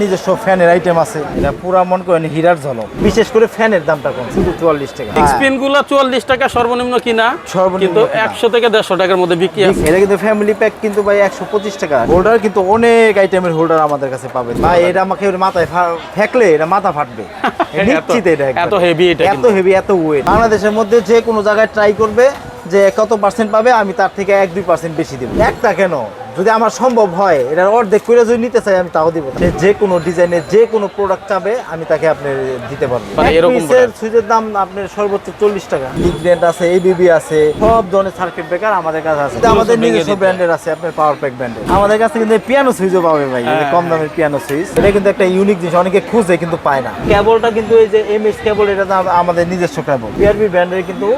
নিজস্ব ফ্যানের আইটেম আছে এটা পুরা মন করেন হীরার ঝলক। বিশেষ করে ফ্যানের দামটা কম শুধু চুয়াল্লিশ টাকা। স্পিনগুলো চুয়াল্লিশ টাকা সর্বনিম্ন কিনা সর্বনিম্ন। একশো থেকে দেড়শো টাকার মধ্যে বিক্রি আছে। এটা কিন্তু ফ্যামিলি প্যাক কিন্তু ভাই একশো পঁচিশ টাকা। হোল্ডার কিন্তু অনেক আইটেমের হোল্ডার আমাদের কাছে পাবে। ভাই এটা আমাকে মাথায় ফেকলে এটা মাথা ফাটবে। নিশ্চিত এটা এত হেভি এটা এত হেভি এত ওয়েট বাংলাদেশের মধ্যে যে কোনো জায়গায় ট্রাই করবে যে কত পার্সেন্ট পাবে আমি তার থেকে এক দুই পার্সেন্ট বেশি দেবো। একটা কেন? যদি আমার সম্ভব হয় এটার অর্ধেক করে যদি নিতে চাই আমি তাও দিব। সে যে কোনো ডিজাইনের যে কোনো প্রোডাক্ট চাবে আমি তাকে আপনি দিতে পারব। মানে পিসের সুইচের দাম আপনার সর্বোচ্চ চল্লিশ টাকা। লিগ্রেন্ট আছে এবিবি আছে সব ধরনের সার্কিট ব্রেকার আমাদের কাছে আছে। আমাদের নিজস্ব ব্র্যান্ডের আছে আপনার পাওয়ার প্যাক ব্র্যান্ডের আমাদের কাছে কিন্তু পিয়ানো সুইচও পাবে ভাই হ্যাঁ। কম দামের পিয়ানো সুইচ। এটা কিন্তু একটা ইউনিক জিনিস অনেকে খুঁজে কিন্তু পায় না। কেবলটা কিন্তু এই যে এমএস কেবল এটা আমাদের নিজস্ব কেবল পিআরবি ব্র্যান্ডের কিন্তু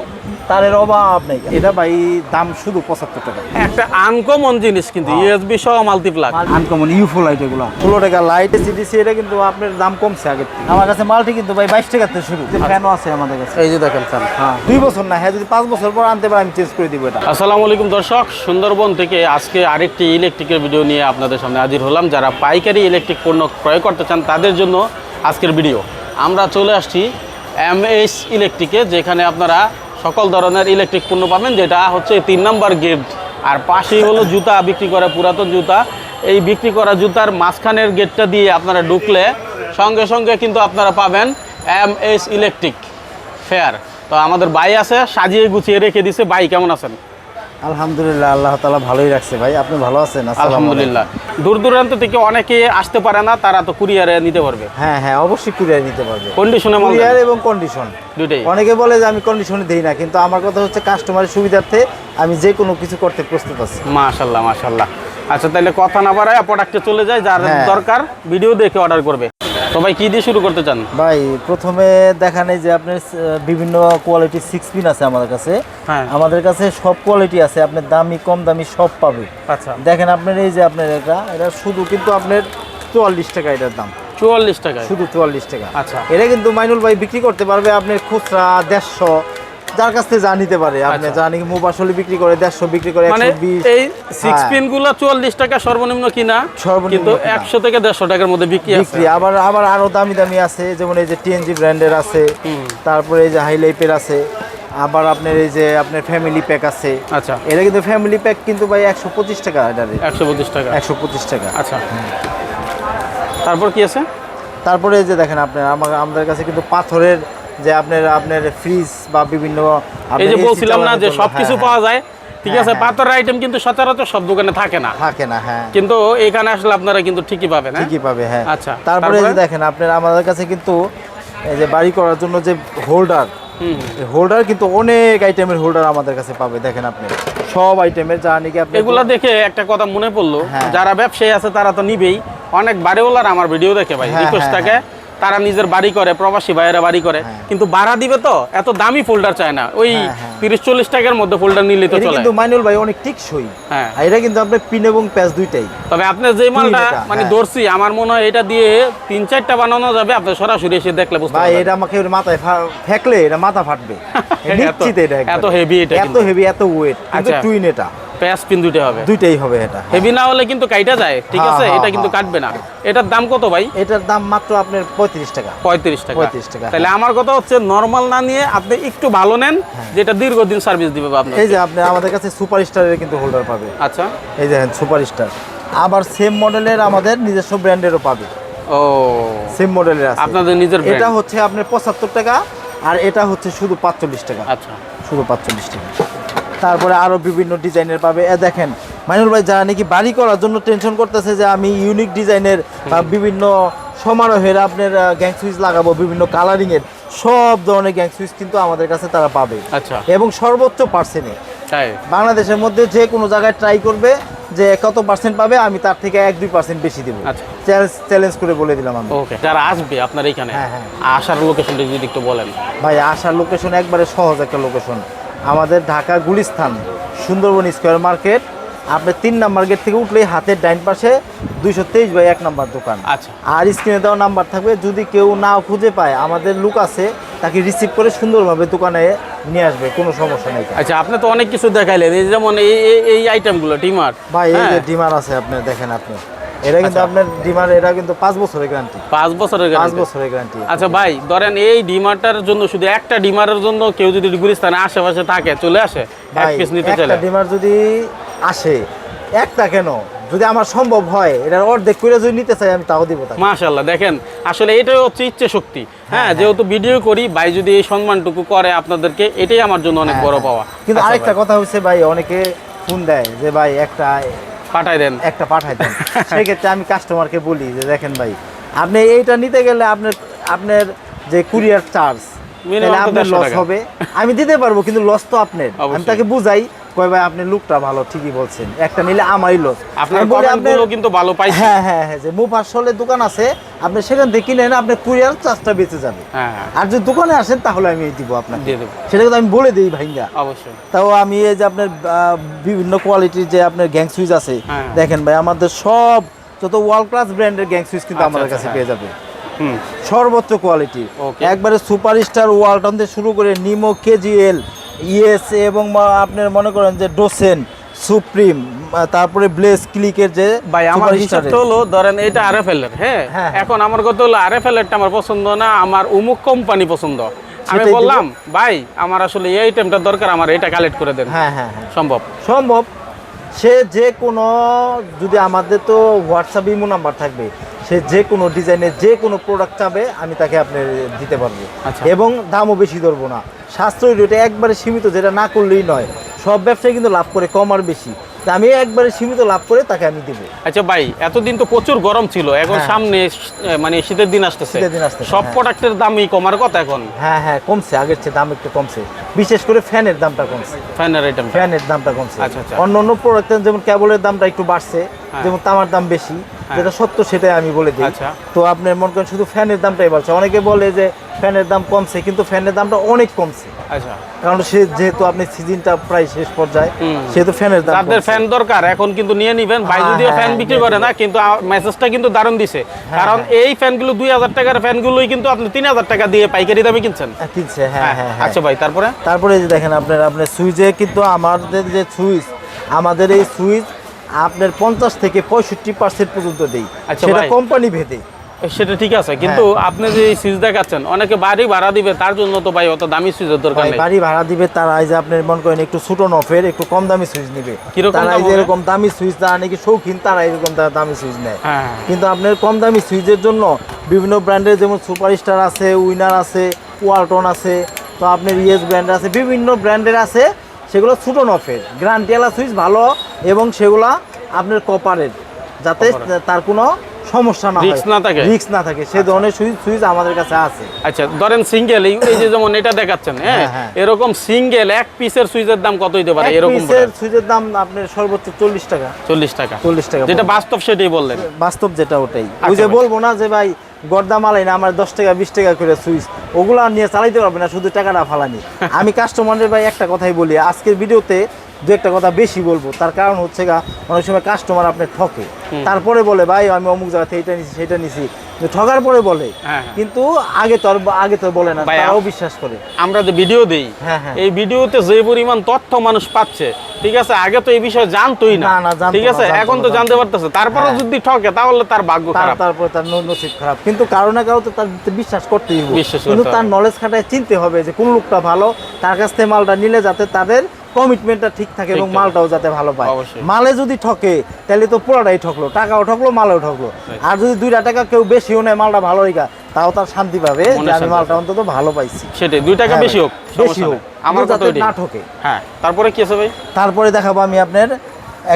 তারের অভাব নেই এটা ভাই দাম শুধু পঁচাত্তর টাকা। একটা আনকমন জিনিস কিন্তু হ্যাঁ। ইউএসবি সহ মাল্টিপ্লাগ আনকমন ইউফো লাইট এগুলো। ষোলো টাকা লাইট সিডিসি এটা কিন্তু আপনার দাম কমছে থেকে। আমার কাছে মালটি কিন্তু ভাই বাইশ টাকার থেকে শুরু। ফ্যানও আছে আমাদের কাছে। এই যে দেখেন স্যার। হ্যাঁ। দুই বছর না হ্যাঁ যদি পাঁচ বছর পর আনতে পারে আমি চেঞ্জ করে দিব এটা। আসসালামু আলাইকুম দর্শক সুন্দরবন থেকে আজকে আরেকটি ইলেকট্রিকের ভিডিও নিয়ে আপনাদের সামনে হাজির হলাম। যারা পাইকারি ইলেকট্রিক পণ্য ক্রয় করতে চান তাদের জন্য আজকের ভিডিও আমরা চলে আসছি এম এস ইলেকট্রিকে যেখানে আপনারা সকল ধরনের ইলেকট্রিক পণ্য পাবেন, যেটা হচ্ছে তিন নম্বর গেট আর পাশেই হলো জুতা, বিক্রি করা পুরাতন জুতা। এই বিক্রি করা জুতার মাঝখানের গেটটা দিয়ে আপনারা ঢুকলে সঙ্গে সঙ্গে কিন্তু আপনারা পাবেন এম এস ইলেকট্রিক ফেয়ার তো আমাদের বাই আছে, সাজিয়ে গুছিয়ে রেখে দিছে। বাই কেমন আছেন? আলহামদুলিল্লাহ আল্লাহ তালা ভালোই রাখছে। ভাই আপনি ভালো আছেন? আলহামদুলিল্লাহ। দূর দূরান্ত থেকে অনেকে আসতে পারে না তারা তো কুরিয়ারে নিতে পারবে। হ্যাঁ হ্যাঁ অবশ্যই কুরিয়ার নিতে পারবে। কন্ডিশনে কুরিয়ার এবং কন্ডিশন দুইটাই। অনেকে বলে যে আমি কন্ডিশনে দিই না কিন্তু আমার কথা হচ্ছে কাস্টমারের সুবিধার্থে আমি যে কোনো কিছু করতে প্রস্তুত আছি। মাশাল্লাহ মাশাল্লাহ আচ্ছা তাহলে কথা না বাড়ায় প্রোডাক্টে চলে যায় যার হ্যাঁ। দরকার ভিডিও দেখে অর্ডার করবে। তো ভাই কি দিয়ে শুরু করতে চান? ভাই প্রথমে দেখান এই যে আপনি বিভিন্ন কোয়ালিটি সিক্স পিন আছে আমাদের কাছে। হ্যাঁ। আমাদের কাছে সব কোয়ালিটি আছে আপনার দামি কম দামি সব পাবে। আচ্ছা। দেখেন আপনার এই যে আপনার এটা এটা শুধু কিন্তু আপনার চুয়াল্লিশ টাকা এটার দাম। চুয়াল্লিশ টাকা শুধু চুয়াল্লিশ টাকা। আচ্ছা। এটা কিন্তু মাইনুল ভাই বিক্রি করতে পারবে আপনার খুচরা দেড়শো যার কাছ থেকে যা নিতে পারে আপনি আচ্ছা। যা নাকি মুবাসলি বিক্রি করে দেড়শো বিক্রি করে মানে এই সিক্স। পিনগুলো চুয়াল্লিশ টাকা সর্বনিম্ন কিনা সর্বনিম্ন কিন্তু কিনা। একশো থেকে দেড়শো টাকার মধ্যে বিক্রি আছে। বিক্রি আবার আবার আরও দামি দামি আছে যেমন এই যে টিএনজি ব্র্যান্ডের আছে তারপরে এই যে হাই লাইফের আছে আবার আপনার এই যে আপনার ফ্যামিলি প্যাক আছে। আচ্ছা। এটা কিন্তু ফ্যামিলি প্যাক কিন্তু ভাই একশো পঁচিশ টাকা এটা একশো পঁচিশ টাকা। একশো পঁচিশ টাকা। আচ্ছা। তারপর কি আছে? তারপরে এই যে দেখেন আপনার আমার আমাদের কাছে কিন্তু পাথরের যে আপনার আপনার ফ্রিজ বা বিভিন্ন এই যে বলছিলাম না যে জন্য, সবকিছু হ্যাঁ, পাওয়া যায় ঠিক হ্যাঁ, আছে? হ্যাঁ। পাথরের আইটেম কিন্তু সচরাচর সব দোকানে থাকে না। হ্যাঁ, থাকে না হ্যাঁ। কিন্তু এখানে আসলে আপনারা কিন্তু ঠিকই পাবেন হ্যাঁ? ঠিকই পাবে হ্যাঁ। আচ্ছা, তারপরে? দেখেন আপনার আমাদের কাছে কিন্তু এই যে বাড়ি করার জন্য যে হোল্ডার। হোল্ডার কিন্তু অনেক আইটেমের হোল্ডার আমাদের কাছে পাবে দেখেন আপনি। সব আইটেমের যা নাকি আপনি এগুলা দেখে একটা কথা মনে পড়ল হ্যাঁ। যারা ব্যবসায়ী আছে তারা তো নিবেই। অনেক বাড়িওয়ালার আমার ভিডিও দেখে ভাই হ্যাঁ, রিকোয়েস্ট হ্যাঁ, থাকে তারা নিজের বাড়ি করে প্রবাসী ভাইয়েরা বাড়ি করে। হ্যাঁ। কিন্তু ভাড়া দিবে তো এত দামি ফোল্ডার চায় না। ওই হ্যাঁ, হ্যাঁ। তিরিশ চল্লিশ টাকার মধ্যে ফোল্ডার নিলে তো চলে। কিন্তু মাইনুল ভাই অনেক টিকসই। হ্যাঁ। এটা কিন্তু আপনার পিন এবং প্যাচ দুইটাই। তবে আপনার যে মালটা মানে। ধরছি আমার মনে হয় এটা দিয়ে তিন চারটা বানানো যাবে আপনি সরাসরি এসে দেখলে বুঝতে ভাই এটা আমাকে মাথায় ফেকলে এটা মাথা ফাটবে। নিশ্চিত এটা এত হেভি এটা এত হেভি এত ওয়েট কিন্তু আচ্ছা। টুইন এটা। প্যাস পিন দুইটা হবে। দুইটাই হবে এটা হেভি না হলে কিন্তু কাইটা যায় ঠিক হ্যাঁ, আছে? হ্যাঁ, এটা কিন্তু হ্যাঁ। কাটবে না। এটার দাম কত ভাই? এটার দাম মাত্র আপনার পঁয়ত্রিশ টাকা। পঁয়ত্রিশ টাকা। 35 টাকা, হ্যাঁ। তাহলে আমার কথা হচ্ছে নর্মাল না নিয়ে আপনি একটু ভালো নেন যেটা দীর্ঘদিন সার্ভিস দিবে আপনার এই যে আপনি আমাদের কাছে সুপার স্টারের কিন্তু হোল্ডার পাবে। আচ্ছা। এই দেখেন সুপার স্টার আবার সেম মডেলের আমাদের নিজস্ব ব্র্যান্ডেরও পাবে। ও। সেম মডেলের আছে। আপনাদের নিজের এটা হচ্ছে আপনার পঁচাত্তর টাকা আর এটা হচ্ছে শুধু পাঁচচল্লিশ টাকা। আচ্ছা। শুধু পাঁচচল্লিশ টাকা। তারপরে আরও বিভিন্ন ডিজাইনের পাবে। এ দেখেন মাইনুল ভাই যারা নাকি বাড়ি করার জন্য টেনশন করতেছে যে আমি ইউনিক ডিজাইনের বা বিভিন্ন সমারোহের আপনার গ্যাং সুইচ লাগাবো বিভিন্ন কালারিং এর সব ধরনের গ্যাং সুইচ কিন্তু আমাদের কাছে তারা পাবে। আচ্ছা। এবং সর্বোচ্চ পার্সেন্টে বাংলাদেশের মধ্যে যে কোনো জায়গায় ট্রাই করবে যে কত পার্সেন্ট পাবে আমি তার থেকে এক দুই পার্সেন্ট বেশি দেবো। চ্যালেঞ্জ চ্যালেঞ্জ করে বলে দিলাম আমি। ওকে যারা আসবে আপনার এখানে হ্যাঁ, হ্যাঁ। আসার লোকেশনটা যদি একটু বলেন। ভাই আসার লোকেশন একবারে সহজ একটা লোকেশন আমাদের ঢাকা গুলিস্থান সুন্দরবন স্কোয়ার মার্কেট। আপনি তিন নাম্বার গেট থেকে উঠলেই হাতের ডাইন পাশে দুইশো তেইশ বাই এক নাম্বার দোকান। আচ্ছা। আর স্ক্রিনে দেওয়া নাম্বার থাকবে যদি কেউ না খুঁজে পায় আমাদের লুক আছে তাকে রিসিভ করে সুন্দরভাবে দোকানে নিয়ে আসবে কোনো সমস্যা নেই। আচ্ছা আপনি তো অনেক কিছু দেখাইলেন এই যেমন এই এই- আইটেমগুলো টিমার ভাই এই যে ডিমার আছে আপনি দেখেন আপনি। এটা কিন্তু আচ্ছা। আপনার ডিমার এটা কিন্তু বছরের গ্যারান্টি বছরের বছরের গ্যারান্টি আচ্ছা ভাই ধরেন এই ডিমারটার জন্য শুধু একটা ডিমারের জন্য কেউ যদি গুলিস্তানে আশেপাশে থাকে চলে আসে এক পিস নিতে একটা ডিমার যদি আসে একটা কেন? যদি আমার সম্ভব হয় এটার অর্ধেক করে যদি নিতে চাই আমি তাও দিব মাশাল্লাহ দেখেন আসলে এটাই হচ্ছে ইচ্ছে শক্তি। হ্যাঁ যেহেতু ভিডিও করি ভাই যদি এই সম্মানটুকু করে আপনাদেরকে এটাই আমার জন্য অনেক বড় পাওয়া। কিন্তু আচ্ছা আরেকটা কথা হচ্ছে ভাই অনেকে ফোন দেয় যে ভাই একটা পাঠাই দেন। একটা পাঠাই দেন। সেক্ষেত্রে আমি কাস্টমারকে বলি যে, দেখেন ভাই, আপনি এইটা নিতে গেলে আপনার আপনার যে কুরিয়ার চার্জ Minimum তো আপনার 150 লস হবে। আমি দিতে পারব কিন্তু লস তো আপনার। আমি তাকে বুঝাই কয় ভাই আপনি লুকটা ভালো ঠিকই বলছেন। একটা নিলে আমারই লস আপনার কিন্তু ভালো পাইছি। হ্যাঁ হ্যাঁ হ্যাঁ যে মুফাসলের দোকান আছে আপনি সেখান থেকে কিনেন আপনার কুরিয়ার চার্জটা বেঁচে যাবে। হ্যাঁ হ্যাঁ। আর যদি দোকানে আসেন তাহলে আমি দিব আপনাকে। সেটা কিন্তু আমি বলে দিই ভাইঙ্গা। অবশ্যই। তাও আমি এই যে আপনার বিভিন্ন কোয়ালিটির যে আপনার গ্যাং সুইচ আছে হ্যাঁ। দেখেন ভাই আমাদের সব যত ওয়ার্ল্ড ক্লাস ব্র্যান্ডের গ্যাং সুইচ কিন্তু আচ্ছা, আমাদের আচ্ছা, কাছে। পেয়ে যাবে। সর্বোচ্চ কোয়ালিটি. একবারে সুপারস্টার ওয়ালটন থেকে শুরু করে নিমো কেজিএল ইএস এবং আপনার মনে করেন যে ডোসেন সুপ্রিম তারপরে ব্লেস ক্লিকের যে ভাই আমার হিসাবটা হলো ধরেন এটা আর এফ এল এর হ্যাঁ? হ্যাঁ, হ্যাঁ। এখন আমার কথা হলো আর এফ এল এরটা আমার পছন্দ না আমার উমুক কোম্পানি পছন্দ। আমি বললাম ভাই আমার আসলে এই আইটেমটা দরকার আমার এটা কালেক্ট করে দেন। হ্যাঁ হ্যাঁ হ্যাঁ। সম্ভব? সম্ভব। সে যে কোনো যদি আমাদের তো হোয়াটসঅ্যাপ ইমো নাম্বার থাকবে সে যে কোনো ডিজাইনের যে কোনো প্রোডাক্ট চাবে আমি তাকে আপনি দিতে পারব। আচ্ছা। এবং দামও বেশি ধরবো না। সাশ্রয়ী রেটে একবারে সীমিত যেটা না করলেই নয়। সব ব্যবসায় কিন্তু লাভ করে কম আর বেশি। আমি একবারে সীমিত লাভ করে তাকে আমি দিব আচ্ছা ভাই এতদিন তো প্রচুর গরম ছিল এখন হ্যাঁ। সামনে মানে শীতের দিন আসতেছে শীতের দিন আসতেছে, সব হ্যাঁ। প্রোডাক্টের দামই কমার কথা এখন হ্যাঁ হ্যাঁ কমছে আগের চেয়ে দাম একটু কমছে বিশেষ করে ফ্যানের দামটা কমছে ফ্যানের আইটেম ফ্যানের দামটা কমছে আচ্ছা, আচ্ছা। অন্য অন্য প্রোডাক্টের যেমন কেবলের দামটা একটু বাড়ছে হ্যাঁ। যেমন তামার দাম বেশি যেটা সত্য সেটাই আমি বলে দিই। আচ্ছা। তো আপনার মনে করেন শুধু ফ্যানের দামটাই বাড়ছে। অনেকে বলে যে ফ্যানের দাম কমছে কিন্তু ফ্যানের দামটা অনেক কমছে। আচ্ছা। কারণ সে যেহেতু আপনি সিজনটা প্রায় শেষ পর্যায়ে। সেহেতু ফ্যানের দাম কমছে। ফ্যান দরকার এখন কিন্তু নিয়ে নিবেন। ভাই হ্যাঁ, যদিও হ্যাঁ, ফ্যান হ্যাঁ, বিক্রি করে না কিন্তু মেসেজটা কিন্তু দারুণ দিছে। কারণ এই ফ্যানগুলো দুই হাজার টাকার ফ্যানগুলোই কিন্তু আপনি তিন হাজার টাকা দিয়ে পাইকারি দামে কিনছেন। হ্যাঁ, কিনছে হ্যাঁ হ্যাঁ হ্যাঁ আচ্ছা ভাই তারপরে? তারপরে যে দেখেন আপনার আপনার সুইচে কিন্তু আমাদের যে সুইচ আমাদের এই সুইচ আপনার পঞ্চাশ থেকে পঁয়ষট্টি পার্সেন্ট পর্যন্ত দেই। আচ্ছা সেটা কোম্পানি ভেদে। সেটা ঠিক আছে কিন্তু হ্যাঁ। আপনি যে সুইচ দেখাচ্ছেন অনেকে বাড়ি ভাড়া দিবে তার জন্য তো ভাই অত দামি সুইচের দরকার নেই। বাড়ি ভাড়া দিবে তারা এই যে আপনার মনে করেন একটু ছোট নফের একটু কম দামি সুইচ নিবে। তারা এই যে এরকম দামি সুইচ তারা নাকি শৌখিন তারা এরকম তারা দামি সুইচ নেয়। হ্যাঁ হ্যাঁ। কিন্তু আপনার কম দামি সুইচের জন্য বিভিন্ন ব্র্যান্ডের যেমন সুপারস্টার আছে উইনার আছে ওয়ালটন আছে তো আপনার ইয়েস ব্র্যান্ড আছে বিভিন্ন ব্র্যান্ডের আছে সেগুলো ছোটো নফের গ্রান্টিয়ালা সুইচ ভালো এবং সেগুলা আপনার কপারের যাতে তার কোনো সমস্যা না Risk না থাকে? রিক্স না থাকে। সে ধরনের সুইচ সুইচ আমাদের কাছে আছে। আচ্ছা ধরেন সিঙ্গেল এই যে যেমন এটা দেখাচ্ছেন হ্যাঁ? হ্যাঁ, হ্যাঁ। এরকম সিঙ্গেল এক পিসের সুইচের দাম কত হইতে পারে? এরকম পিসের সুইচের দাম আপনার সর্বোচ্চ চল্লিশ টাকা। চল্লিশ টাকা। চল্লিশ টাকা যেটা বাস্তব সেটাই বললেন। বাস্তব যেটা ওটাই। ওই আচ্ছা যে বলব না যে ভাই গর্দা মালাই না, আমার দশ টাকা, বিশ টাকা করে সুইচ। ওগুলো নিয়ে চালাইতে পারবে না, শুধু টাকাটা ফালানি। আমি কাস্টমারের ভাই একটা কথাই বলি, আজকের ভিডিওতে দু একটা কথা বেশি বলব। তার কারণ হচ্ছে গা অনেক সময় কাস্টমার আপনি ঠকে। তারপরে বলে ভাই আমি অমুক জায়গা থেকে এটা নিছি সেটা নিছি। ঠকার পরে বলে। হ্যাঁ, হ্যাঁ। কিন্তু আগে তো আগে তো বলে না তারাও বিশ্বাস করে। আমরা যে ভিডিও দেই হ্যাঁ। এই ভিডিওতে যে পরিমাণ তথ্য মানুষ পাচ্ছে ঠিক আছে আগে তো এই বিষয়ে জানতোই না। ঠিক আছে এখন তো জানতে পারতেছে। তারপরে। যদি ঠকে তাহলে তার ভাগ্য খারাপ। তারপরে তার নসিব খারাপ। কিন্তু কারও না কারও তো তার বিশ্বাস করতেই হবে। কিন্তু তার নলেজ খাটায় চিনতে হবে যে কোন লোকটা ভালো তার কাছ থেকে মালটা নিলে যাতে তাদের কমিটমেন্টটা ঠিক থাকে এবং মালটাও যাতে ভালো পায়। মালে যদি ঠকে তাহলে তো পুরোটাই ঠকলো। টাকাও ঠকলো মালও ঠকলো। আর যদি দুইটা টাকা কেউ বেশিও নেয় মালটা ভালো রেখা তাও তার শান্তি পাবে যে আমি মালটা অন্তত ভালো পাইছি। সেটাই দুই টাকা হ্যাঁ বেশি হোক বেশি হোক। আমার যাতে না ঠকে। হ্যাঁ তারপরে কি আছে ভাই? তারপরে দেখাবো আমি আপনার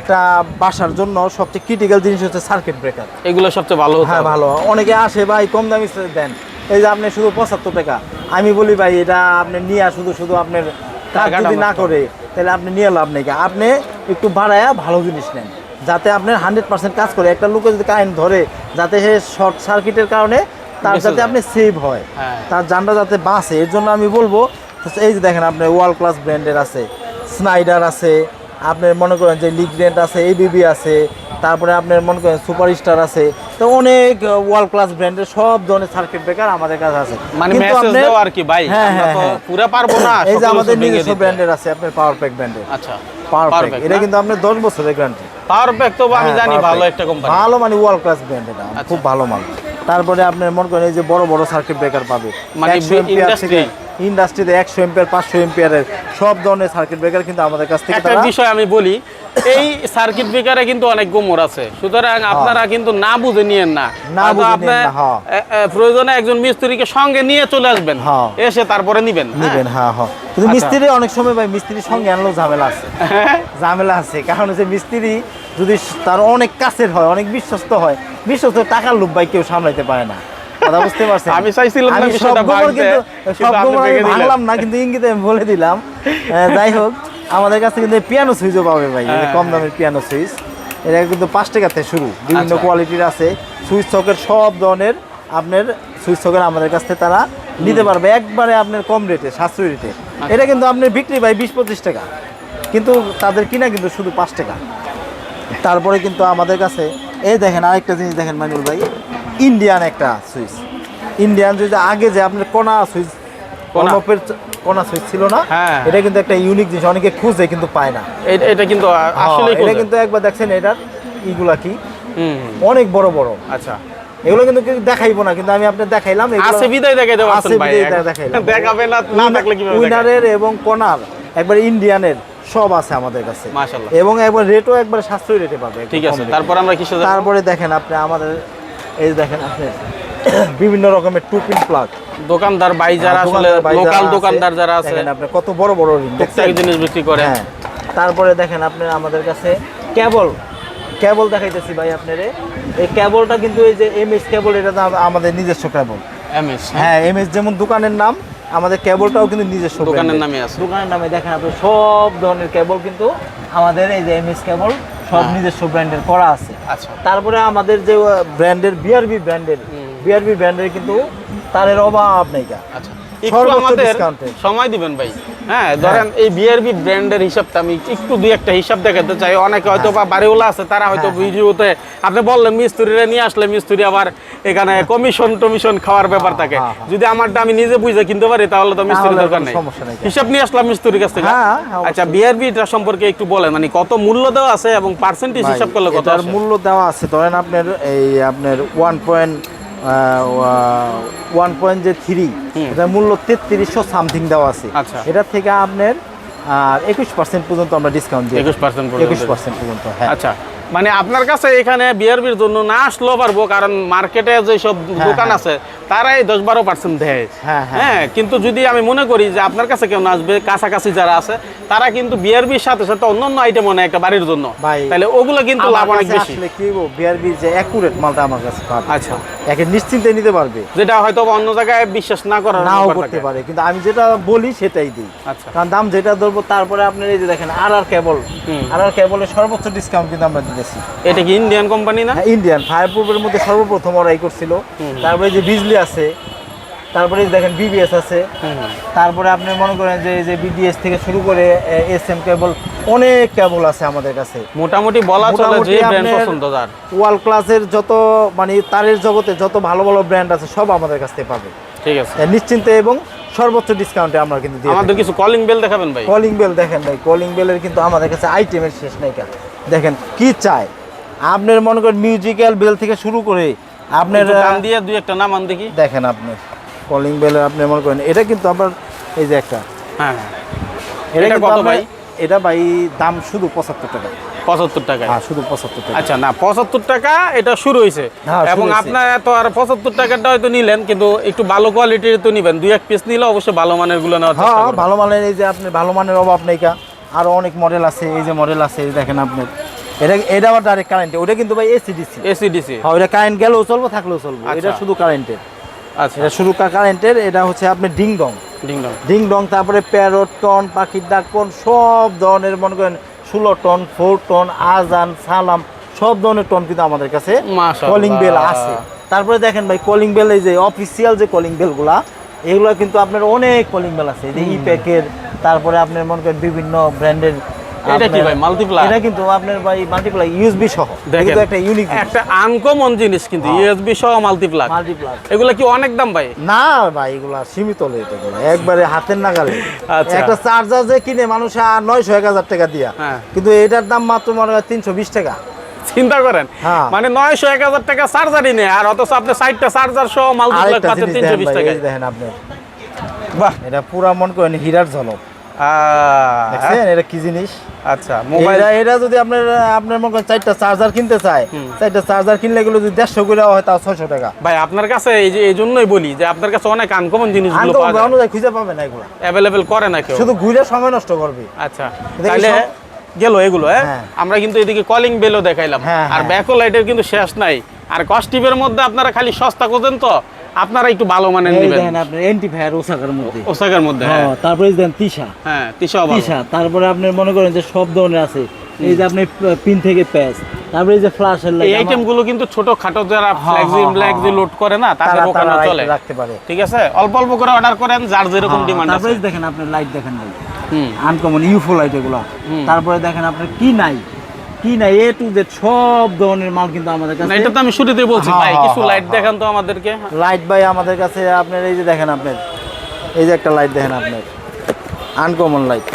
একটা বাসার জন্য সবচেয়ে ক্রিটিক্যাল জিনিস হচ্ছে সার্কিট ব্রেকার এগুলো সবচেয়ে ভালো হ্যাঁ ভালো। অনেকে আসে ভাই কম দামি দেন। এই যে আপনি শুধু পঁচাত্তর টাকা। আমি বলি ভাই এটা আপনি নিয়ে শুধু শুধু আপনার কাজ যদি না করে তাহলে আপনি নিয়ে লাভ নেই। আপনি একটু বাড়ায়া ভালো জিনিস নেন। যাতে আপনার হান্ড্রেড পার্সেন্ট কাজ করে। একটা লোকে যদি কারেন্ট ধরে যাতে সে শর্ট সার্কিটের কারণে তার যাতে আপনি সেভ হয়। হ্যাঁ। তার যানটা যাতে বাঁচে। এর জন্য আমি বলব এই যে দেখেন আপনি ওয়ার্ল্ড ক্লাস ব্র্যান্ডের আছে স্নাইডার আছে আপনি মনে করেন যে লিগ্রেন্ট আছে এবিবি আছে তারপরে আপনার মনে করেন সুপারস্টার আছে তো অনেক ওয়ার্ল্ড ক্লাস ব্র্যান্ডের সব ধরনের সার্কিট ব্রেকার আমাদের কাছে আছে। মানে মেসেজ দাও আর কি ভাই হ্যাঁ হ্যাঁ হ্যাঁ। পুরো পারব না এই যে আমাদের নিজস্ব ব্র্যান্ডের আছে আপনার পাওয়ার প্যাক ব্র্যান্ডের আচ্ছা পাওয়ার প্যাক এটা কিন্তু আপনার দশ বছরের গ্যারান্টি পাওয়ার প্যাক তো আমি জানি ভালো একটা কোম্পানি ভালো মানে ওয়ার্ল্ড ক্লাস ব্র্যান্ড এটা আচ্ছা। খুব ভালো মাল। তারপরে আপনার মনে করেন এই যে বড় বড় সার্কিট ব্রেকার পাবে। মানে ইন্ডাস্ট্রিতে একশো এম্পিয়ার পাঁচশো এম্পিয়ারের সব ধরনের সার্কিট ব্রেকার কিন্তু আমাদের কাছ থেকে একটা বিষয় আমি বলি এই সার্কিট ব্রেকারে কিন্তু অনেক গোমর আছে। সুতরাং আপনারা কিন্তু না বুঝে নিয়েন না। আপনি, হ্যাঁ। প্রয়োজনে একজন মিস্ত্রিকে সঙ্গে নিয়ে চলে আসবেন। হ্যাঁ। এসে তারপরে নিবেন। হ্যাঁ? নেবেন হ্যাঁ হ্যাঁ। কিন্তু আচ্ছা। মিস্ত্রি অনেক সময় ভাই মিস্ত্রির সঙ্গে আনলেও ঝামেলা আছে। হ্যাঁ। ঝামেলা আছে। কারণ হচ্ছে মিস্ত্রি যদি তার অনেক কাছের হয় অনেক বিশ্বস্ত হয় বিশ্বস্ত টাকার লোভ ভাই কেউ সামলাইতে পারে না। কথা বুঝতে পারছেন? আমি চাইছিলাম না বিষয়টা ভাঙতে, সব আমি ভাঙলাম না কিন্তু ইঙ্গিতে আমি বলে দিলাম। যাই হোক। আমাদের কাছে কিন্তু পিয়ানো সুইচও পাবে ভাই হ্যাঁ। কম দামের পিয়ানো সুইচ এটা কিন্তু পাঁচ টাকা থেকে শুরু বিভিন্ন আচ্ছা। কোয়ালিটির আছে সুইচ সকের সব ধরনের আপনার সুইচ সকের আমাদের কাছ থেকে তারা নিতে পারবে একবারে আপনার কম রেটে সাশ্রয়ী রেটে আচ্ছা। এটা কিন্তু আপনার বিক্রি ভাই বিশ পঁচিশ টাকা কিন্তু তাদের কিনা কিন্তু শুধু পাঁচ টাকা তারপরে কিন্তু আমাদের কাছে এই দেখেন আরেকটা জিনিস দেখেন মাইনুল ভাই ইন্ডিয়ান একটা সুইচ ইন্ডিয়ান সুইচ আগে যে আপনার কোনা সুইচ কোনা। কোনা সুইচ ছিল না। হ্যাঁ। এটা কিন্তু একটা ইউনিক জিনিস অনেকে খুঁজে কিন্তু পায় না। এটা- কিন্তু আসলে হ্যাঁ, এটা কিন্তু একবার দেখছেন এটার ইগুলা কি? অনেক বড় বড়। আচ্ছা। এগুলো কিন্তু দেখাইবো না কিন্তু আমি আপনার দেখাইলাম আছে বিদায় দেখাইতে পারছেন আছে বিদায় দেখাইলাম। দেখাবে না না থাকলে কীভাবে উইনারের এবং কোনার একবার ইন্ডিয়ানের সব আছে আমাদের কাছে। মাশাআল্লাহ। এবং একবার রেটও একবার সাশ্রয়ী রেটে পাবে ঠিক আছে তারপর আমরা কিসে তারপরে দেখেন আপনি আমাদের এই দেখেন আপনি বিভিন্ন রকমের টু পিন প্লাগ দোকানদার ভাই যারা আসলে লোকাল দোকানদার যারা আছে দেখেন আপনি কত বড় বড় রিং টুকটাক জিনিস বিক্রি করে হ্যাঁ তারপরে দেখেন আপনি আমাদের কাছে কেবল কেবল দেখাইতেছি ভাই আপনারে। এই কেবলটা কিন্তু এই যে এমএস কেবল এটা আমাদের নিজস্ব কেবল এমএস হ্যাঁ। এমএস যেমন দোকানের নাম আমাদের কেবলটাও কিন্তু নিজস্ব দোকানের নামে আছে। দোকানের নামে দেখেন আপনি সব ধরনের কেবল কিন্তু আমাদের এই যে এমএস কেবল সব হ্যাঁ। নিজস্ব ব্র্যান্ডের করা আছে। আচ্ছা। তারপরে আমাদের যে ব্র্যান্ডের বিআরবি ব্র্যান্ডের বিআরবি ব্র্যান্ডের কিন্তু তারের অভাব নেই। আচ্ছা একটু আমাদের সময় দিবেন ভাই। হ্যাঁ ধরেন এই বিআরবি ব্র্যান্ডের হিসাবটা আমি একটু দুই একটা হিসাব দেখাতে চাই। অনেকে হয়তো বা বাড়িওয়ালা আছে তারা হয়তো হ্যাঁ, ভিডিওতে আপনি বললেন মিস্ত্রিরা নিয়ে আসলে মিস্ত্রি আবার এখানে কমিশন টমিশন খাওয়ার ব্যাপার থাকে। হ্যাঁ, হ্যাঁ। যদি আমারটা আমি নিজে বুঝে কিনতে পারি তাহলে তো মিস্ত্রি দরকার নেই। হিসাব নিয়ে আসলাম মিস্ত্রির কাছ থেকে। হ্যাঁ। আচ্ছা বিআরবিটা সম্পর্কে একটু বলেন মানে কত মূল্য দেওয়া আছে এবং পার্সেন্টেজ হিসাব করলে কত মূল্য দেওয়া আছে ধরেন আপনার এই আপনার ওয়ান পয়েন্ট ওয়ান পয়েন্ট যে থ্রি এটার মূল্য তেত্রিশশো সামথিং দেওয়া আছে আচ্ছা। এটা থেকে আপনার আর একুশ পার্সেন্ট পর্যন্ত আমরা ডিসকাউন্ট দিই 21% পর্যন্ত। একুশ পার্সেন্ট পর্যন্ত হ্যাঁ আচ্ছা মানে আপনার কাছে এখানে বিআরবির জন্য না আসলেও পারব কারণ মার্কেটে যেসব দোকান হ্যাঁ। আছে তারাই দশ বারো পার্সেন্ট দেয়। হ্যাঁ, হ্যাঁ। হ্যাঁ কিন্তু যদি আমি মনে করি যে আপনার কাছে কেউ আসবে কাছাকাছি যারা আছে তারা কিন্তু বিআরবির সাথে সাথে অন্যান্য আইটেম অনেক একটা বাড়ির জন্য। তাহলে ওগুলো কিন্তু লাভ অনেক বেশি। বিআরবি যে অ্যাকুরেট মালটা আমার কাছে আচ্ছা। একে নিশ্চিন্তে নিতে পারবে। যেটা হয়তো অন্য জায়গায় বিশ্বাস না করার নাও করতে পারে কিন্তু আমি যেটা বলি সেটাই দিই। আচ্ছা। কারণ দাম যেটা ধরবো তারপরে আপনার এই যে দেখেন আর আর কেবল আর আর কেবলের সর্বোচ্চ ডিসকাউন্ট কিন্তু আমরা দিতেছি। এটা কি ইন্ডিয়ান কোম্পানি না? ইন্ডিয়ান ফায়ার প্রুফের মধ্যে সর্বপ্রথম ওরাই করছিল। তারপরে যে বিজলি আছে তারপরে দেখেন বিবিএস আছে তারপরে আপনি মনে করেন যে এই যে বিডিএস থেকে শুরু করে এস এম কেবল অনেক কেবল আছে আমাদের কাছে। মোটামুটি বলা চলে যে ব্র্যান্ড পছন্দ যার। ওয়ার্ল্ড ক্লাসের যত মানে তারের জগতে যত ভালো ভালো ব্র্যান্ড আছে সব আমাদের কাছ থেকে পাবে। ঠিক আছে। নিশ্চিন্তে এবং সর্বোচ্চ ডিসকাউন্টে আমরা কিন্তু দিয়ে আমাদের কিছু কলিং বেল দেখাবেন ভাই। কলিং বেল দেখেন ভাই কলিং বেলের কিন্তু আমাদের কাছে আইটেমের শেষ নাই কেন দেখেন কি চাই? আপনার মনে করেন মিউজিক্যাল বেল থেকে শুরু করে আপনার দাম দিয়ে দুই একটা দেখি। দেখেন আপনি কলিং বেল আপনি মনে করেন। এটা কিন্তু আবার এই যে একটা। হ্যাঁ এটা এটা কত ভাই? এটা ভাই দাম শুধু পঁচাত্তর টাকা। পঁচাত্তর টাকায়? হ্যাঁ শুধু পঁচাত্তর টাকা। আচ্ছা না পঁচাত্তর টাকা এটা শুরু হয়েছে। হ্যাঁ, এবং আপনার তো আর পঁচাত্তর টাকাটা হয়তো নিলেন কিন্তু একটু ভালো কোয়ালিটির তো নিবেন। দুই এক পিস নিলে অবশ্যই ভালো মানেরগুলো চেষ্টা হ্যাঁ ভালো মানের এই যে আপনি ভালো মানের অভাব নেই কা। আরও অনেক মডেল আছে এই যে মডেল আছে এই দেখেন আপনার এটা এটা আবার ডাইরেক্ট কারেন্ট ওটা কিন্তু ভাই এসিডিসি এসিডিসি হ্যাঁ ওটা কারেন্ট গেলেও চলবো থাকলেও চলবো। আচ্ছা। এটা শুধু কারেন্টের আচ্ছা। এটা শুরু কারেন্টের এটা হচ্ছে আপনার ding dong ding dong ding dong তারপরে প্যারট টন পাখির ডাক টন সব ধরনের মনে করেন ষোলো টন ফোর টন আজান সালাম সব ধরনের টন কিন্তু আমাদের কাছে কলিং বেল আছে। তারপরে দেখেন ভাই কলিং বেল এই যে অফিসিয়াল যে কলিং বেলগুলা এগুলো কিন্তু আপনার অনেক কলিং বেল আছে। এই যে ই প্যাকের তারপরে আপনার মনে করেন বিভিন্ন ব্র্যান্ডের এটা কি ভাই মাল্টিপ্লাই এটা কিন্তু আপনার ভাই মাল্টিপ্লাই ইউএসবি সহ। দেখেন একটা ইউনিক একটা আনকমন জিনিস কিন্তু ইউএসবি সহ মাল্টিপ্লাগ মাল্টিপ্লাই এগুলা কি অনেক দাম ভাই? না ভাই এগুলা সীমিত লেট এগুলো একবারে হাতের নাগালে। আচ্ছা। একটা চার্জার যে কিনে মানুষ নয়শো এক হাজার টাকা দিয়া। হ্যাঁ। কিন্তু এটার দাম মাত্র মনে হয় তিনশো বিশ টাকা। চিন্তা করেন হ্যাঁ। মানে নয়শো এক হাজার টাকা চার্জারই নেই আর অথচ আপনি সাইডটা চার্জার সহ মাল্টিপ্লাগ পাচ্ছেন তিনশো দেখেন বিশ টাকায়। দেখেন আপনি। বাহ। এটা পুরা মন করেন হীরার ঝলক। দেখছেন? এটা কি জিনিস? আচ্ছা মোবাইল এটা এটা যদি আপনার আপনার মনে করেন চারটা চার্জার কিনতে চায় চারটা চার্জার কিনলে এগুলো যদি দেড়শো করে হয় তাও ছয়শো টাকা। ভাই আপনার কাছে এই যে এই জন্যই বলি যে আপনার কাছে অনেক আনকমন জিনিসগুলো পাওয়া যায়। খুঁজে পাবে না এগুলো। অ্যাভেলেবেল করে না কেউ। শুধু ঘুরে সময় নষ্ট করবে। আচ্ছা দেখি তাহলে গেল এগুলো হ্যাঁ? হ্যাঁ। আমরা কিন্তু এদিকে কলিং বেলও দেখাইলাম। হ্যাঁ, আর। ব্যাকো লাইটের কিন্তু শেষ নাই। আর কস্টিপের মধ্যে আপনারা খালি সস্তা করছেন তো? আপনারা একটু ভালো মানের নেবেন। দেখেন আপনার এন্টি ফায়ার ওসাকার মধ্যে। ওসাকার মধ্যে হ্যাঁ হ্যাঁ। তারপরে দেখেন তিশা। হ্যাঁ ভালো তিশা তারপরে আপনি মনে করেন যে সব ধরনের আছে। এই যে আপনি পিন থেকে প্যাচ তারপরে এই যে ফ্ল্যাশের এই আইটেমগুলো কিন্তু ছোট খাটো যারা হ্যাঁ, হ্যাঁ, হ্যাঁ। লোড করে না তাদের ওখানে চলে। রাখতে পারে। ঠিক আছে? অল্প অল্প করে অর্ডার করেন যার যেরকম ডিমান্ড আছে। তারপরে দেখেন আপনি লাইট দেখেন ভাই। হুম। আনকমন ইউফো লাইট এগুলো। তারপরে দেখেন আপনার কি নাই। কি নাই এ টু জেড সব ধরনের মাল কিন্তু আমাদের কাছে। এটা তো আমি শুরুতেই বলছি হ্যাঁ, ভাই হ্যাঁ, কিছু লাইট হ্যাঁ। দেখান তো আমাদেরকে। লাইট ভাই আমাদের কাছে আপনার এই যে দেখেন আপনার। এই যে একটা লাইট দেখেন আপনার। আনকমন লাইট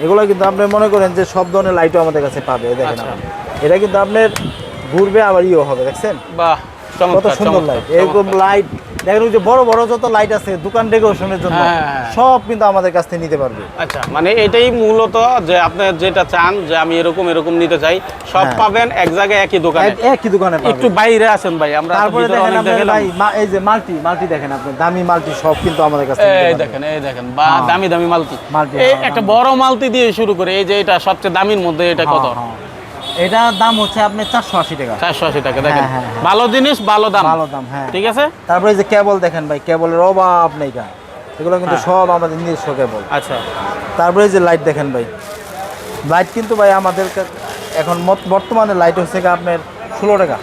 এগুলো কিন্তু আপনি মনে করেন যে সব ধরনের লাইটও আমাদের কাছে পাবে দেখেন আচ্ছা। এটা কিন্তু আপনার ঘুরবে আবার ইয়ে হবে দেখছেন? বাহ। কত সুন্দর লাইট এরকম লাইট দেখেন ওই যে বড় বড় যত লাইট আছে দোকান ডেকোরেশনের জন্য হ্যাঁ, হ্যাঁ। সব কিন্তু আমাদের কাছ থেকে নিতে পারবে। আচ্ছা মানে এটাই মূলত যে আপনি যেটা চান যে আমি এরকম এরকম নিতে চাই সব হ্যাঁ। পাবেন এক জায়গায় একই দোকানে। একই দোকানে একটু বাইরে আসেন ভাই আমরা তারপরে দেখেন আপনার ভাই এই যে মাল্টি মাল্টি দেখেন আপনি দামি মাল্টি সব কিন্তু আমাদের কাছে এই দেখেন এই দেখেন বা হ্যাঁ। দামি দামি হ্যাঁ, একটা বড় মালতি দিয়ে শুরু করে এই যে এটা সবচেয়ে দামির মধ্যে এটা কত? হ্যাঁ। দাম হচ্ছে আপনার চারশো আশি টাকা। চারশো আশি টাকা দেখেন। হ্যাঁ, হ্যাঁ, হ্যাঁ। ভালো জিনিস ভালো দাম। ভালো দাম হ্যাঁ। ঠিক আছে? তারপরে যে কেবল দেখেন ভাই কেবলের অভাব নেই গা। এগুলো কিন্তু। সব আমাদের নিজস্ব কেবল। আচ্ছা। তারপরে যে লাইট দেখেন ভাই। লাইট কিন্তু ভাই আমাদের এখন বর্তমানে লাইট হচ্ছে আপনার ষোলো টাকা।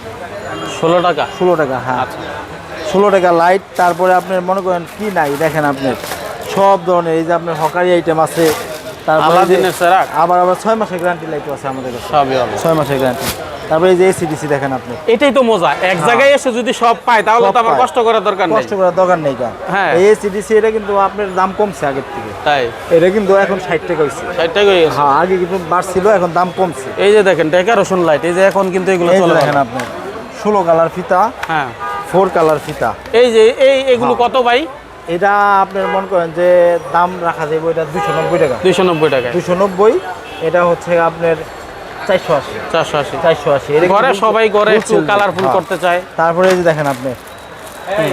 ষোলো টাকা? ষোলো টাকা হ্যাঁ। আচ্ছা। ষোলো টাকা লাইট তারপরে আপনার মনে করেন কি নাই দেখেন আপনার সব ধরনের এই যে আপনার হকারি আইটেম আছে আবার আবার ছয় মাসের গ্যারান্টি লাইট আছে আমাদের কাছে। সবই হবে। ছয় মাসের গ্যারান্টি তারপরে এই যে এসিডিসি দেখেন আপনি। এটাই তো মজা। এক জায়গায় এসে যদি সব পায় তাহলে তো আমার কষ্ট করার দরকার নেই। কষ্ট করার দরকার নেই গা। হ্যাঁ। এই এসিডিসি এটা কিন্তু আপনার দাম কমছে আগের থেকে। তাই? এটা কিন্তু এখন ষাট টাকা হয়ে হ্যাঁ আগে কিন্তু বাড়ছিল এখন দাম কমছে। এই যে দেখেন ডেকারেশন লাইট এই যে এখন কিন্তু এগুলো চলে দেখেন আপনি ষোলো কালার ফিতা হ্যাঁ। ফোর কালার ফিতা। এই যে এই এগুলো হ্যাঁ। কত ভাই? এটা আপনার মন করেন যে দাম রাখা যাবে এটা দুশো নব্বই টাকা। দুইশো নব্বই টাকা দুশো নব্বই এটা হচ্ছে আপনার চারশো আশি। চারশো আশি। চারশো আশি ঘরে সবাই ঘরে একটু কালারফুল হ্যাঁ। করতে চায়। তারপরে এই যে দেখেন আপনি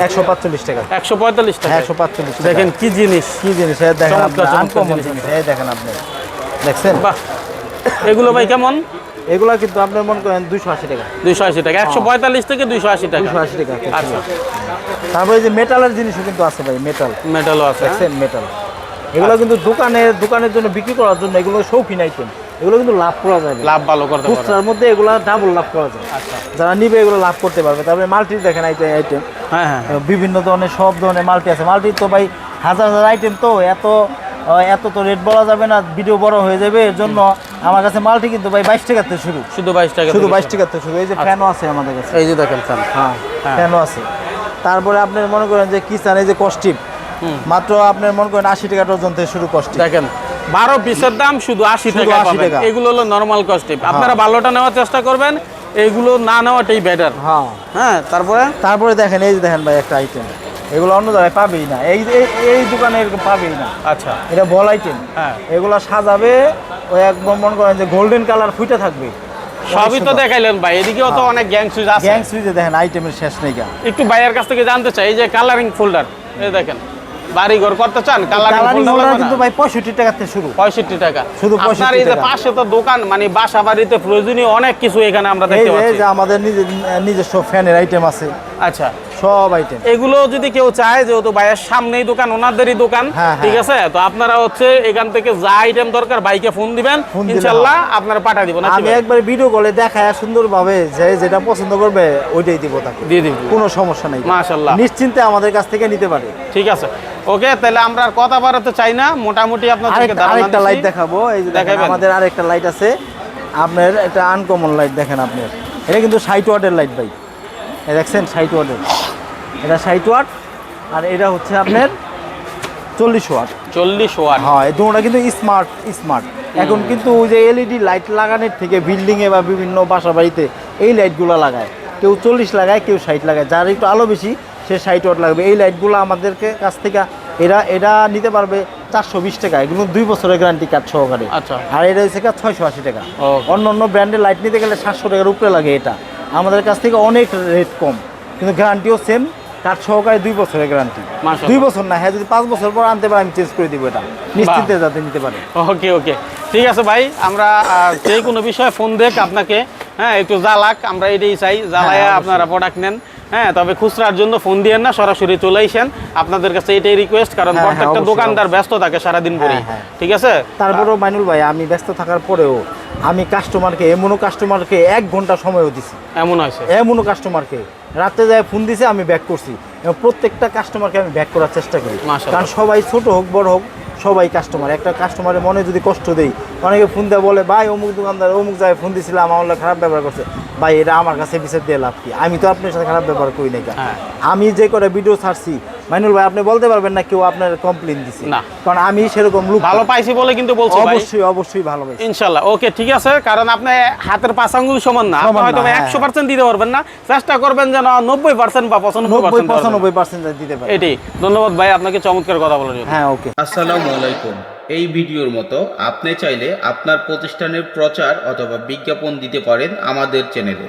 একশো পাঁচচল্লিশ টাকা। একশো পঁয়তাল্লিশ টাকা একশো পাঁচচল্লিশ দেখেন কি জিনিস। কি জিনিস? এই দেখেন আপনি আনকমন। জিনিস। দেখেন আপনি। দেখছেন? বাহ। এগুলো ভাই কেমন? এগুলা কিন্তু আপনার মন করেন দুইশো আশি টাকা। দুইশো আশি টাকা একশো পঁয়তাল্লিশ থেকে দুইশো আশি টাকা। দুইশো আশি টাকা আচ্ছা। তারপরে এই যে মেটালের জিনিসও কিন্তু আছে ভাই মেটাল। মেটালও আছে হ্যাঁ? দেখছেন মেটাল এগুলো কিন্তু দোকানে দোকানের জন্য বিক্রি করার জন্য এগুলো শৌখিন আইটেম এগুলো কিন্তু লাভ করা যাবে লাভ ভালো করতে পারে। খুচরার মধ্যে এগুলো ডাবল লাভ করা যায়। আচ্ছা। যারা নিবে এগুলো লাভ করতে পারবে। তারপরে মাল্টি দেখেন আইটেম আইটেম হ্যাঁ হ্যাঁ বিভিন্ন ধরনের সব ধরনের মাল্টি আছে। মাল্টি তো ভাই হাজার হাজার আইটেম তো এত এত তো রেট বলা যাবে না ভিডিও বড় হয়ে যাবে এর জন্য আমার কাছে মালটি কিন্তু ভাই বাইশ থেকে শুরু। শুধু বাইশ টাকা শুধু বাইশ থেকে শুরু এই যে ফ্যানও আছে আমাদের কাছে। এই যে দেখেন ফ্যান হ্যাঁ হ্যাঁ। ফ্যানও আছে। তারপরে আপনি মনে করেন যে কিষান এই যে কস্টিপ মাত্র আপনার মনে করেন আশি টাকা ডজন থেকে শুরু কস্টিপ দেখেন বারো পিসের দাম শুধু আশি টাকা 80 পাবেন। টাকা। এগুলো হলো নর্মাল কস্টিপ আপনারা ভালোটা নেওয়ার চেষ্টা করবেন এগুলো না নেওয়াটাই বেটার হ্যাঁ। হ্যাঁ তারপরে? তারপরে দেখেন এই যে দেখেন ভাই একটা আইটেম এগুলো অন্য জায়গায় পাবেই না। এই এই- দোকানে এরকম পাবেই না। আচ্ছা। এটা বল আইটেম হ্যাঁ। এগুলো সাজাবে ওই একদম মনে করেন যে গোল্ডেন কালার ফুটে থাকবে। সবই তো দেখাইলেন ভাই এদিকেও তো অনেক গ্যাং সুইচ আছে। গ্যাং সুইচে দেখেন আইটেমের শেষ নেই গা একটু ভাইয়ের কাছ থেকে জানতে চাই এই যে কালারিং ফোল্ডার এই দেখেন বাড়ি ঘর করতে চান কালারিং ফোল্ডার কিন্তু ভাই পঁয়ষট্টি টাকা থেকে শুরু। পঁয়ষট্টি টাকা। শুধু আপনার 65 এই যে পাশে তো দোকান মানে বাসা বাড়িতে প্রয়োজনীয় অনেক কিছু এখানে আমরা দেখতে যে এই যে আমাদের নিজের নিজস্ব ফ্যানের আইটেম আছে। আচ্ছা। সব আইটেম এগুলো যদি কেউ চায় যেহেতু ভাইয়ের সামনেই দোকান ওনাদেরই দোকান হ্যাঁ, ঠিক হ্যাঁ। আছে? তো আপনারা হচ্ছে এখান থেকে যা আইটেম দরকার বাইকে ফোন দিবেন। ফোন ইনশাল্লাহ আপনারা পাঠা দিব না আমি একবার ভিডিও কলে দেখায় সুন্দরভাবে যে যেটা পছন্দ করবে ওইটাই দিব তাকে। দিয়ে দিব। কোনো সমস্যা নেই। মাশাল্লাহ। নিশ্চিন্তে আমাদের কাছ থেকে নিতে পারে। ঠিক আছে। ওকে তাহলে আমরা আর কথা বাড়াতে চাই না। মোটামুটি আপনাদেরকে আরেকটা লাইট দেখাবো। এই যে দেখেন? আমাদের আরেকটা লাইট আছে। আপনার একটা আনকমন লাইট দেখেন আপনার এটা কিন্তু ষাট ওয়াটের লাইট ভাই। দেখছেন ষাট ওয়াটের। এটা ষাট ওয়াট আর এটা হচ্ছে আপনার চল্লিশ ওয়াট। চল্লিশ ওয়াট। হ্যাঁ এই দুটোটা কিন্তু স্মার্ট স্মার্ট এখন কিন্তু ওই যে এলইডি লাইট লাগানোর থেকে বিল্ডিংয়ে বা বিভিন্ন বাসা বাড়িতে এই লাইটগুলো লাগায়। কেউ চল্লিশ লাগায় কেউ ষাট লাগায়। যার একটু আলো বেশি সে ষাট ওয়াট লাগবে। এই লাইটগুলো আমাদেরকে কাছ থেকে এরা এটা নিতে পারবে চারশো বিশ টাকা। এগুলো দুই বছরের গ্যারান্টি কার্ড সহকারে। আচ্ছা। আর এটা হচ্ছে ছয়শো আশি টাকা. অন্য অন্য ব্র্যান্ডের লাইট নিতে গেলে সাতশো টাকার উপরে লাগে এটা। আমাদের কাছ থেকে অনেক রেট কম। কিন্তু গ্যারান্টিও সেম কার্ড সহকারে দুই বছরের গ্যারান্টি দুই বছর না হ্যাঁ যদি পাঁচ বছর পর আনতে পারে আমি চেঞ্জ করে দিব এটা। নিশ্চিন্তে যাতে নিতে পারে। ওকে ওকে ঠিক আছে ভাই আমরা যে কোনো বিষয়ে ফোন দেখ আপনাকে। হ্যাঁ একটু জ্বালাক আমরা এটাই চাই। জ্বালায়া আপনারা প্রোডাক্ট নেন। হ্যাঁ তবে খুচরার জন্য ফোন দিয়েন না সরাসরি চলে আসেন। আপনাদের কাছে এটাই রিকোয়েস্ট কারণ হ্যাঁ, হ্যাঁ, প্রত্যেকটা দোকানদার ব্যস্ত থাকে সারাদিন পরে হ্যাঁ। ঠিক আছে? তারপরেও মাইনুল ভাই আমি ব্যস্ত থাকার পরেও আমি কাস্টমারকে এমনও কাস্টমারকে এক ঘণ্টা সময়ও দিছি। এমন হয়েছে। এমনও কাস্টমারকে রাতে যায় ফোন দিছে আমি ব্যাক করছি। এবং প্রত্যেকটা কাস্টমারকে আমি ব্যাক করার চেষ্টা করি। কারণ সবাই ছোট হোক বড় হোক সবাই কাস্টমার একটা কাস্টমারের মনে যদি কষ্ট দেই অনেকে ফোন দেয় বলে ভাই অমুক দোকানদার অমুক জায়গায় ফোন দিছিলাম আমার খারাপ ব্যবহার করছে। ভাই এটা আমার কাছে বিচার দিয়ে লাভ কি? আমি তো আপনার সাথে খারাপ ব্যবহার করি না হ্যাঁ। আমি যে করে ভিডিও ছাড়ছি মাইনুল ভাই আপনি বলতে পারবেন না কেউ আপনার কমপ্লেন দিছে। না। কারণ আমি সেরকম লোক ভালো পাইছি বলে কিন্তু বলছি ভাই। অবশ্যই অবশ্যই ভালো পাইছি। ইনশাল্লাহ ওকে ঠিক আছে। কারণ আপনি হাতের পাঁচ আঙ্গুল সমান না। আপনি হয়তো হ্যাঁ, একশো পার্সেন্ট দিতে পারবেন না। চেষ্টা করবেন যেন নব্বই পার্সেন্ট বা পঁচানব্বই নব্বই পার্সেন্ট পঁচানব্বই পার্সেন্ট দিতে পারে এটি ধন্যবাদ ভাই আপনাকে চমৎকার কথা বলার জন্য হ্যাঁ ওকে। আসসালামু আলাইকুম। এই ভিডিওর মতো আপনি চাইলে আপনার প্রতিষ্ঠানের প্রচার অথবা বিজ্ঞাপন দিতে পারেন আমাদের চ্যানেলে।